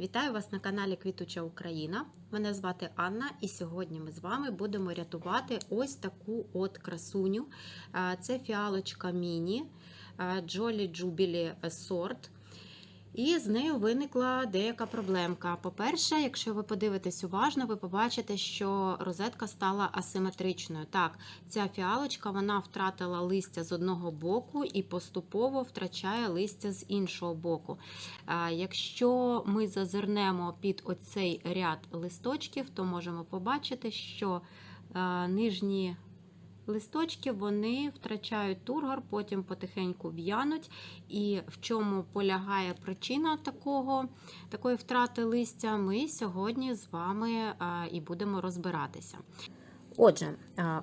Вітаю вас на каналі Квітуча Україна. Мене звати Анна, і сьогодні ми з вами будемо рятувати ось таку от красуню. Це фіалочка міні Jolly Джубілі сорт. І з нею виникла деяка проблемка. По-перше, якщо ви подивитесь уважно, ви побачите, що розетка стала асиметричною. Так, ця фіалочка вона втратила листя з одного боку і поступово втрачає листя з іншого боку. Якщо ми зазирнемо під оцей ряд листочків, то можемо побачити, що нижні листочки вони втрачають тургор, потім потихеньку в'януть. І в чому полягає причина такого, такої втрати листя, ми сьогодні з вами і будемо розбиратися. Отже,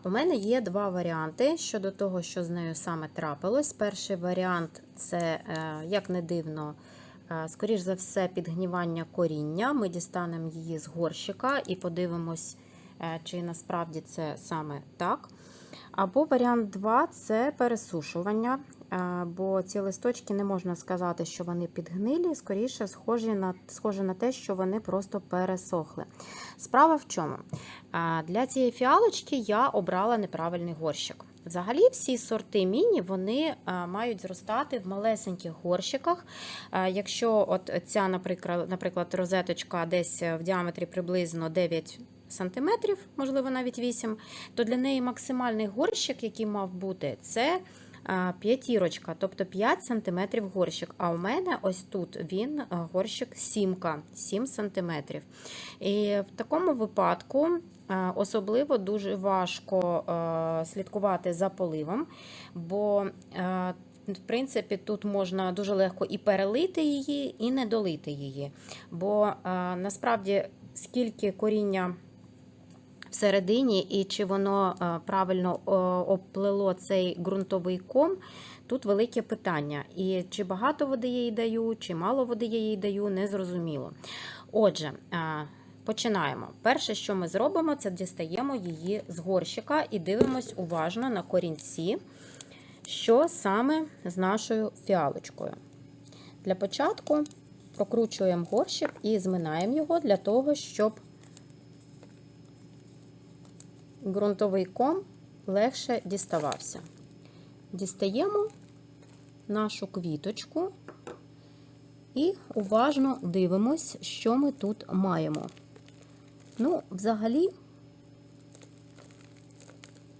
у мене є два варіанти щодо того, що з нею саме трапилось. Перший варіант це, е, як не дивно, е, скоріш за все, підгнівання коріння. Ми дістанемо її з горщика і подивимось, е, чи насправді це саме так. Або варіант 2 це пересушування, е, бо ці листочки не можна сказати, що вони підгнилі, скоріше схожі на, схоже на те, що вони просто пересохли. Справа в чому? Е, Для цієї фіалочки я обрала неправильний горщик. Взагалі, всі сорти міні вони е, мають зростати в малесеньких горщиках. Якщо от ця, наприклад, наприклад, розеточка десь в діаметрі приблизно 9 сантиметрів, можливо, навіть 8, то для неї максимальний горщик, який мав бути, це п'ятірочка, тобто 5 см горщик. А у мене ось тут він горщик сімка, 7 см. І в такому випадку особливо дуже важко слідкувати за поливом, бо в принципі, тут можна дуже легко і перелити її, і не долити її. Бо а, насправді скільки коріння всередині, і чи воно е, правильно е, обплило цей ґрунтовий ком. Тут велике питання. І чи багато води я їй даю, чи мало води я їй даю, не зрозуміло. Отже, е, починаємо. Перше, що ми зробимо, це дістаємо її з горщика і дивимось уважно на корінці, що саме з нашою фіалочкою. Для початку прокручуємо горщик і зминаємо його для того, щоб ґрунтовий ком легше діставався. Дістаємо нашу квіточку і уважно дивимось, що ми тут маємо. Ну, взагалі,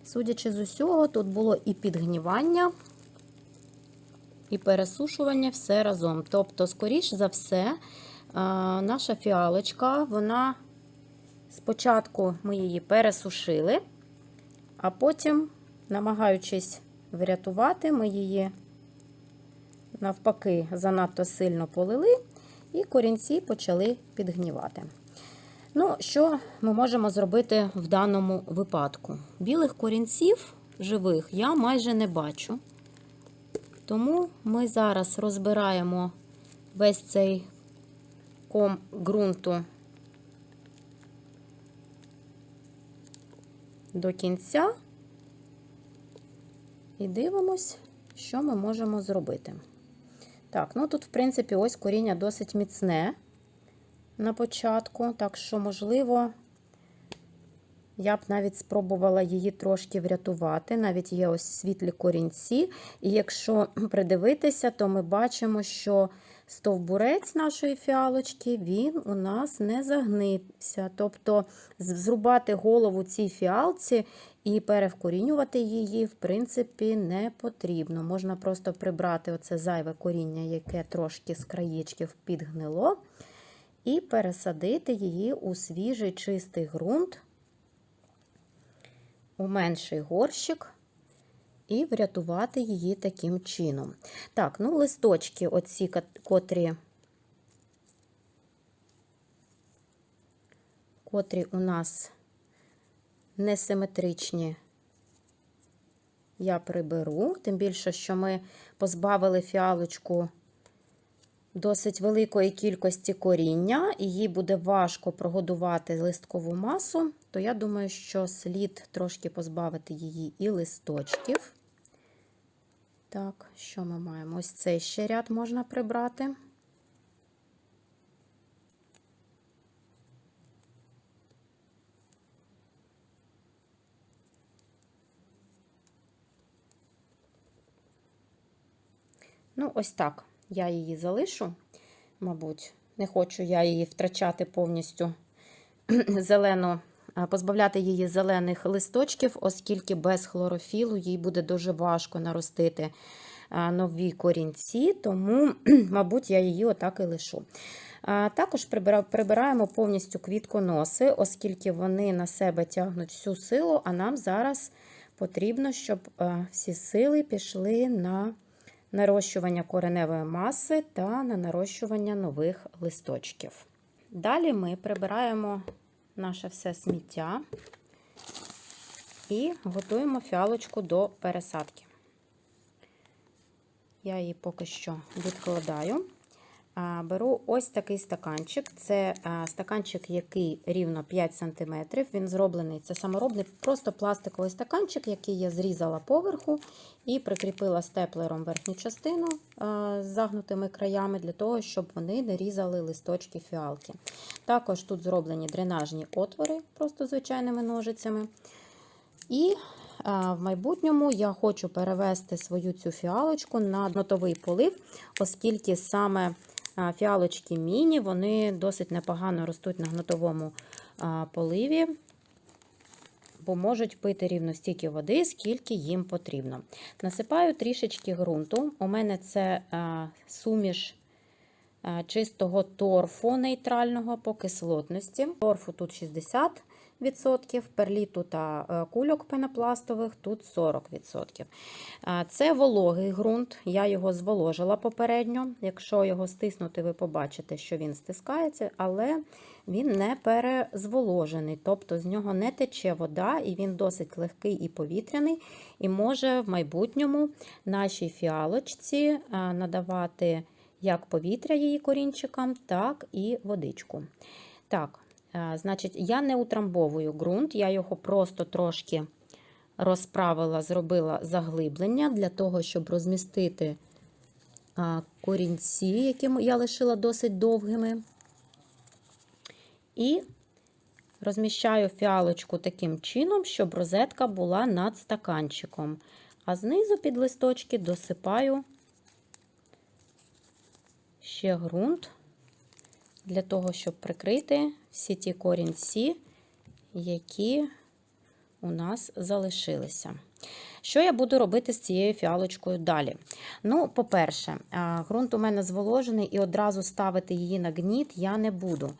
судячи з усього, тут було і підгнівання, і пересушування все разом. Тобто, скоріш за все, наша фіалочка, вона Спочатку ми її пересушили, а потім, намагаючись врятувати, ми її навпаки занадто сильно полили, і корінці почали підгнівати. Ну, що ми можемо зробити в даному випадку? Білих корінців живих я майже не бачу. Тому ми зараз розбираємо весь цей ком ґрунту до кінця і дивимось, що ми можемо зробити. Так, ну тут, в принципі, ось коріння досить міцне на початку, так що, можливо, я б навіть спробувала її трошки врятувати. Навіть є ось світлі корінці. І якщо придивитися, то ми бачимо, що стовбурець нашої фіалочки, він у нас не загнився. Тобто зрубати голову цій фіалці і перевкорінювати її, в принципі, не потрібно. Можна просто прибрати оце зайве коріння, яке трошки з краєчків підгнило, і пересадити її у свіжий чистий ґрунт, у менший горщик і врятувати її таким чином. Так, ну листочки, оці, котрі, котрі у нас несиметричні, я приберу, тим більше, що ми позбавили фіалочку досить великої кількості коріння, і їй буде важко прогодувати листкову масу, то я думаю, що слід трошки позбавити її і листочків. Так, що ми маємо? Ось цей ще ряд можна прибрати. Ну, ось так я її залишу, мабуть, не хочу я її втрачати повністю зелену позбавляти її зелених листочків, оскільки без хлорофілу їй буде дуже важко наростити нові корінці, тому, мабуть, я її отак і лишу. Також прибираємо повністю квітконоси, оскільки вони на себе тягнуть всю силу, а нам зараз потрібно, щоб е, всі сили пішли на нарощування кореневої маси та на нарощування нових листочків. Далі ми прибираємо наше все сміття і готуємо фіалочку до пересадки. Я її поки що відкладаю. Беру ось такий стаканчик. Це стаканчик, який рівно 5 см. Він зроблений, це саморобний, просто пластиковий стаканчик, який я зрізала поверху і прикріпила степлером верхню частину з загнутими краями, для того, щоб вони не різали листочки фіалки. Також тут зроблені дренажні отвори, просто звичайними ножицями. І в майбутньому я хочу перевести свою цю фіалочку на нотовий полив, оскільки саме фіалочки міні вони досить непогано ростуть на гнотовому поливі, бо можуть пити рівно стільки води, скільки їм потрібно. Насипаю трішечки ґрунту. У мене це суміш чистого торфу нейтрального по кислотності. Торфу тут 60%. Перліту та е, кульок пенопластових тут 40%. Це вологий ґрунт, я його зволожила попередньо. Якщо його стиснути, ви побачите, що він стискається, але він не перезволожений, тобто з нього не тече вода, і він досить легкий і повітряний, і може в майбутньому нашій фіалочці надавати як повітря її корінчикам, так і водичку. Так, значить, я не утрамбовую ґрунт, я його просто трошки розправила, зробила заглиблення для того, щоб розмістити корінці, які я лишила досить довгими. І розміщаю фіалочку таким чином, щоб розетка була над стаканчиком. А знизу під листочки досипаю ще ґрунт для того, щоб прикрити всі ті корінці, які у нас залишилися. Що я буду робити з цією фіалочкою далі? Ну, по-перше, ґрунт у мене зволожений, і одразу ставити її на гніт я не буду.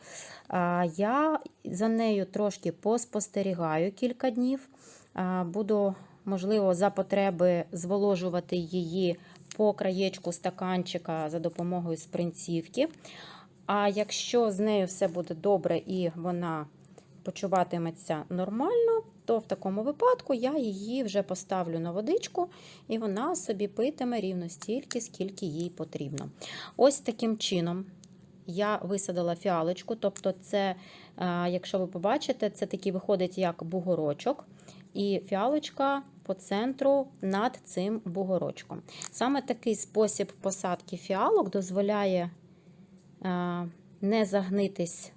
Я за нею трошки поспостерігаю кілька днів. Буду, можливо, за потреби зволожувати її по краєчку стаканчика за допомогою спринцівки. А якщо з нею все буде добре і вона почуватиметься нормально, то в такому випадку я її вже поставлю на водичку, і вона собі питиме рівно стільки, скільки їй потрібно. Ось таким чином я висадила фіалочку, тобто, це, якщо ви побачите, це такий виходить як бугорочок, і фіалочка по центру над цим бугорочком. Саме такий спосіб посадки фіалок дозволяє не загнитись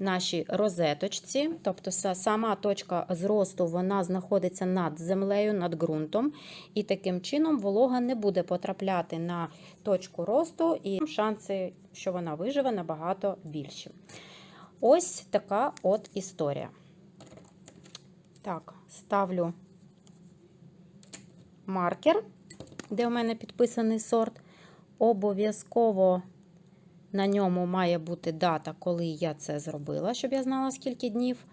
нашій розеточці, тобто сама точка зросту вона знаходиться над землею, над ґрунтом, і таким чином волога не буде потрапляти на точку росту, і шанси, що вона виживе, набагато більші. Ось така от історія. Так, ставлю маркер, де у мене підписаний сорт. Обов'язково на ньому має бути дата, коли я це зробила, щоб я знала, скільки днів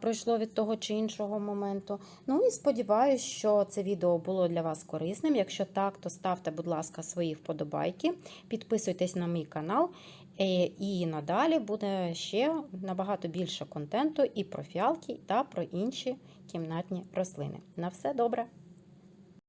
пройшло від того чи іншого моменту. Ну і сподіваюся, що це відео було для вас корисним. Якщо так, то ставте, будь ласка, свої вподобайки, підписуйтесь на мій канал. Е, І надалі буде ще набагато більше контенту і про фіалки, та про інші кімнатні рослини. На все добре!